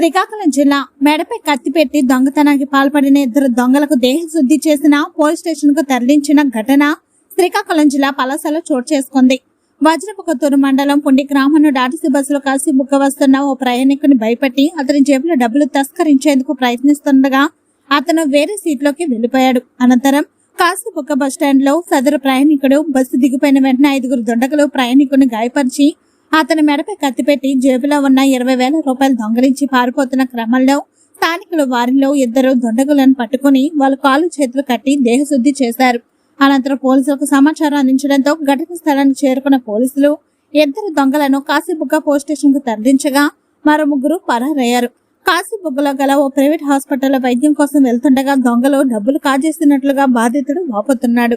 శ్రీకాకుళం జిల్లా మెడపై కత్తి పెట్టి దొంగతనానికి పాల్పడిన ఇద్దరు దొంగలకు దేహశుద్ధి చేసిన పోలీస్ స్టేషన్కు తరలించిన ఘటన శ్రీకాకుళం జిల్లా పలాసలో చోటు చేసుకుంది. వజ్రపుకొత్తూరు మండలం పుండి గ్రామంను డాటిసి బస్సులో కలిసి బుక్క వస్తున్న ఓ ప్రయాణికుని భయపెట్టి అతని జేబులో డబ్బులు తస్కరించేందుకు ప్రయత్నిస్తుండగా అతను వేరే సీట్లోకి వెళ్ళిపోయాడు అనంతరం కాశీబుక్క బస్టాండ్లో సదరు ప్రయాణికుడు బస్సు దిగిపోయిన వెంటనే ఐదుగురు దొండగలు ప్రయాణికుని గాయపరిచి అతని మెడపై కత్తిపెట్టి జేబులో ఉన్న ఇరవై వేల రూపాయలు దొంగలించి పారిపోతున్న క్రమంలో స్థానికులు వారిలో ఇద్దరు దొండగులను పట్టుకుని వాళ్ళ కాలు చేతులు కట్టి దేహశుద్ధి చేశారు. అనంతరం పోలీసులకు సమాచారం అందించడంతో ఘటన స్థలానికి చేరుకున్న పోలీసులు ఇద్దరు దొంగలను కాశీబుగ్గ పోలీస్ స్టేషన్కు తరలించగా మరో ముగ్గురు పరారయ్యారు. కాశీబుగ్గలో గల ఓ ప్రైవేట్ హాస్పిటల్లో వైద్యం కోసం వెళ్తుండగా దొంగలు డబ్బులు కాజేస్తున్నట్లుగా బాధితుడు వాపోతున్నాడు.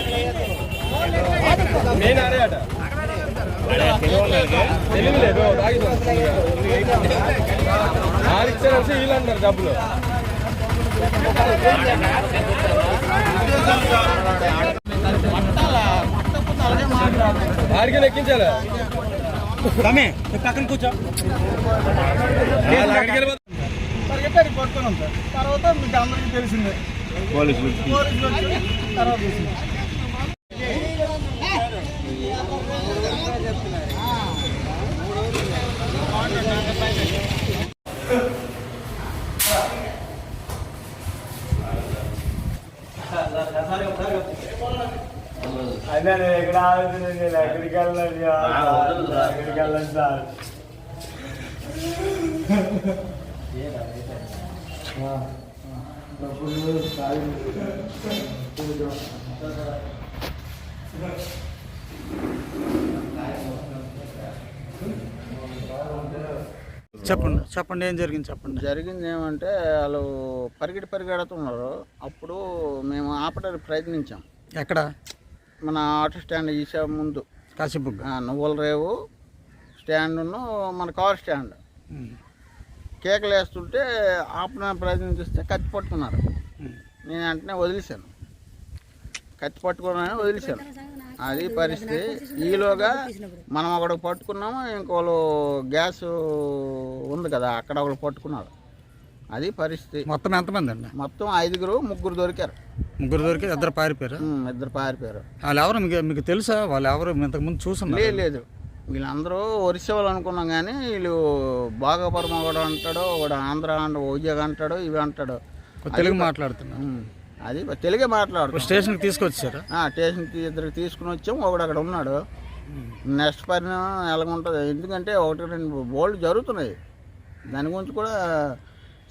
స్పెటర్ స్పెటర్ లోపల తెలియలేదు ఆడిచ్చారంటే వీళ్ళు అంటారు డబ్బులు. ఆడికి ఎక్కించాలి? రమే నువ్వు పక్కన కూర్చో. పట్టుకున్నాం సార్? తర్వాత మీకు అందరికీ తెలిసిందే. పోలీసులు వచ్చి తర్వాత నేను ఎక్కడ ఆలోచన నేను ఎక్కడికి వెళ్ళాలి? ఎక్కడికి వెళ్ళాలి సార్? చెప్పండి చెప్పండి ఏం జరిగింది చెప్పండి? జరిగింది ఏమంటే వాళ్ళు పరిగెడి పరిగెడుతున్నారు. అప్పుడు మేము ఆపడానికి ప్రయత్నించాం. ఎక్కడ? మన ఆటో స్టాండ్ ఈసా ముందు. కాశీబుగ్గ నువ్వుల రేవు స్టాండ్ను మన కార్ స్టాండ్. కేకలు వేస్తుంటే ఆపడానికి ప్రయత్నిస్తే కత్తి పట్టుకున్నారు. నేను వెంటనే వదిలేశాను. కత్తి పట్టుకున్నాను వదిలేశాను. అది పరిస్థితి. ఈలోగా మనం ఒకడు పట్టుకున్నాము ఇంకోళ్ళు గ్యాస్ ఉంది కదా అక్కడ ఒకడు పట్టుకున్నారు. అది పరిస్థితి. మొత్తం ఎంతమంది అండి? మొత్తం ఐదుగురు ముగ్గురు దొరికారు. ముగ్గురు దొరికి ఇద్దరు పారిపోయారు? ఉమ్, ఇద్దరు పారిపోయారు. వాళ్ళు ఎవరు మీకు మీకు తెలుసా? వాళ్ళు ఎవరు ఇంతకుముందు చూసున్నారు? లేదు లేదు. వీళ్ళందరూ ఒరిస్సా వాళ్ళు అనుకున్నాం కానీ వీళ్ళు బాగాపురం ఒకడు అంటాడు ఒకడు ఆంధ్ర అంట ఉద్యోగ అంటాడు ఇవి అంటాడు. తెలుగు మాట్లాడుతున్నారు. ఉమ్, అది తెలుగే మాట్లాడు స్టేషన్కి తీసుకొచ్చారు? స్టేషన్కి ఇద్దరికి తీసుకుని వచ్చాం ఒకడు అక్కడ ఉన్నాడు. నెక్స్ట్ పరిణామం ఎలాగుంటుంది? ఎందుకంటే ఒకటి రెండు బోల్డ్ జరుగుతున్నాయి. దాని గురించి కూడా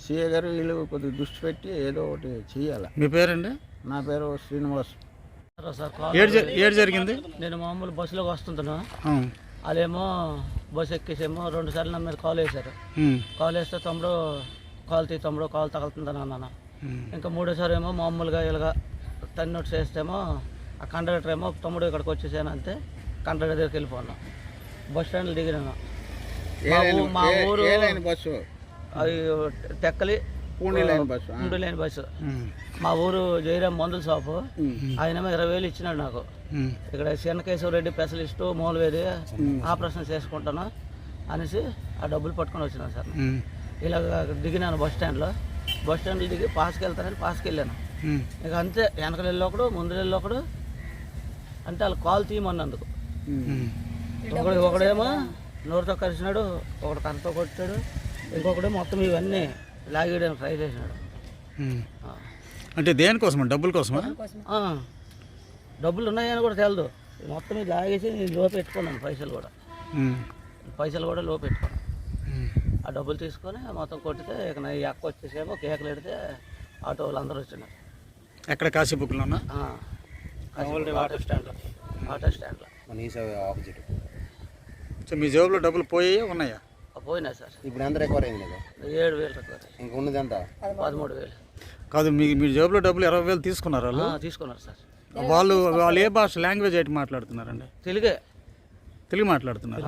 సీఏ గారు వీళ్ళు కొద్దిగా దృష్టి పెట్టి ఏదో ఒకటి చేయాలి. మీ పేరండి? నా పేరు శ్రీనివాస్. ఏడు జ- ఏడు జరిగింది? నేను మామూలు బస్సులోకి వస్తుంటాను ఆ, వాళ్ళేమో బస్సు ఎక్కేసేమో రెండు సార్లు నా మీద కాల్ వేశారు. ఉమ్, కాల్ వేస్తే తమ్ముడు కాల్ తీ తమ్ముడు కాల్ తగులుతుందని అన్నాను ఉమ్, ఇంకా మూడోసారి ఏమో మామూలుగా ఇలాగా తన్నట్టు చేస్తేమో ఆ కండక్టర్ ఏమో తమ్ముడు ఇక్కడికి వచ్చేసాను అంతే కండక్టర్ దగ్గరికి వెళ్ళిపోయాను బస్ స్టాండ్లో దిగినాను. మా ఊ- మా ఊరు బస్సు? అది తెక్కలి పూణే లైన్ బస్సు ఆ. ఉండి లేని బస్సు. మా ఊరు జయరామ్ మందుల షాపు. ఆయనేమో ఇరవై వేలు ఇచ్చినాడు నాకు. ఇక్కడ చెన్నకేశ్వర రెడ్డి స్పెషలిస్టు మూలవేది ఆపరేషన్ చేసుకుంటాను అనేసి ఆ డబ్బులు పట్టుకొని వచ్చినాను సార్. ఇలాగ దిగినాను బస్ స్టాండ్లో. బస్ స్టాండ్లో దిగి పాస్కి వెళ్తానని పాస్కి వెళ్ళాను ఇక అంతే వెనకలు వెళ్ళి ఒకడు ముందు వెళ్ళి ఒకడు అంటే వాళ్ళు కాల్ తీయమన్నందుకు. ఒకడు ఒకడేమో నోరుతో కలిసినాడు ఒకడు కర్రతో కొట్టాడు ఇంకొకడు మొత్తం ఇవన్నీ లాగేయడానికి ట్రై చేసినాడు. అంటే దేనికోసం డబ్బుల కోసమా? ఆ. డబ్బులు ఉన్నాయని కూడా తెలదు. మొత్తం ఇది లాగేసి నేను లో పెట్టుకున్నాను పైసలు కూడా. పైసలు కూడా లో పెట్టుకున్నాను. ఆ డబ్బులు తీసుకొని మొత్తం కొట్టితే ఇక నా ఈ అక్క వచ్చేసేమో కేకలు పెడితే ఆటో వాళ్ళు అందరూ వచ్చినారు. ఎక్కడ కాశీబుగ్గలోనా ఆ. ఆటో స్టాండ్లో. ఆటో స్టాండ్లో. సో మీ జేబులో డబ్బులు పోయాయా ఉన్నాయా? పోయినా సార్. ఇప్పుడు ఎంత రికవర్ అయింది ఏడు వేలు రికవరీ ఇంక ఉన్నది ఎంత? పదమూడు వేలు. కాదు మీ మీ జేబులో డబ్బులు ఇరవై వేలు తీసుకున్నారు వాళ్ళు? ఆ, తీసుకున్నారు సార్. వాళ్ళు వాళ్ళు ఏ భాష లాంగ్వేజ్ ఏంటి మాట్లాడుతున్నారండి? తెలుగే. తెలుగు మాట్లాడుతున్నారు?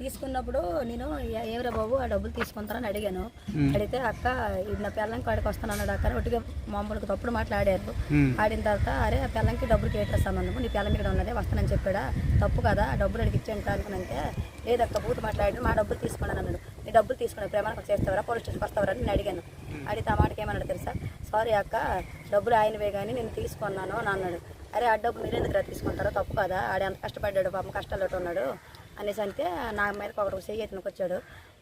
తీసుకున్నప్పుడు నేను "ఏ- ఏమిరా బాబు ఆ డబ్బులు తీసుకుంటారని అడిగాను. అడిగితే అక్క ఇది నా పిల్లంకి కాడికి వస్తాను అన్నాడు అక్క ఒట్టిగా మామూలుగా తప్పుడు మాట్లాడారు. ఆడిన తర్వాత అరే ఆ పిల్లంకి డబ్బులు కేటేస్తామన్నాము నీ పిల్లం ఇక్కడ ఉన్నదే వస్తానని చెప్పాడా? తప్పు కదా ఆ డబ్బులు అడిగి ఇచ్చేయండి అనుకునంటే లేదక్క బూత్ మాట్లాడి మా డబ్బులు తీసుకున్నాను అన్నాడు. నీ డబ్బులు తీసుకున్నాను ప్రేమానికి చేస్తావరా? పోలీస్ స్టేషన్కి వస్తావరా? అని నేను అడిగాను. అడిగితే ఆ మాటకి ఏమన్నాడు తెలుసా? సారీ అక్క డబ్బులు ఆయనవే కానీ నేను తీసుకున్నాను అని అన్నాడు. అరే ఆ డబ్బులు మీరు ఎందుకు తీసుకుంటారో? తప్పు కదా ఆడ ఎంత కష్టపడ్డాడు పాపం కష్టాలు ఉన్నాడు. అనేసి అంటే నా మీద ఒకడు చెయ్యతనికి వచ్చాడు.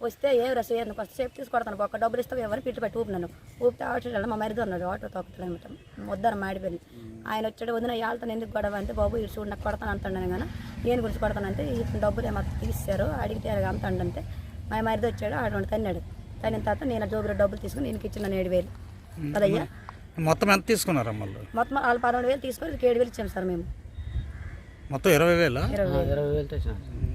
వస్తే ఏ రసం చేయతనికి వస్తే సేపు తీసుకొడతాను ఒక డబ్బులు ఇస్తావు ఎవరు పిట్టు పెట్టి ఊపినాను. ఊపితే ఆటో మా మరిది ఉన్నాడు ఆటో తొక్కుతాడు అనమాట. వద్దన మాడిపోయింది. ఆయన వచ్చాడు వదిన వాళ్ళతో ఎందుకు గొడవ అంటే బాబు ఇటు చూడు నాకు కొడతాను అంటాను కానీ నేను గురించి కొడతానంటే ఇతను డబ్బులు ఏమో తీశారు అడిగితే అంత అంటే మా మరిది వచ్చాడు ఆడ తన్నాడు. తనిన తర్వాత నేను ఆ జోబులో డబ్బులు తీసుకుని నేను ఇచ్చిన ఏడు వేలు. కదయ్యా మొత్తం ఎంత తీసుకున్నారమ్మ వాళ్ళు? మొత్తం వాళ్ళు పదకొండు వేలు తీసుకొని ఏడు వేలు ఇచ్చాము సార్ మేము. మొత్తం ఇరవై వేలా? ఇరవై వేలు. ఇరవై వేలు తెచ్చాను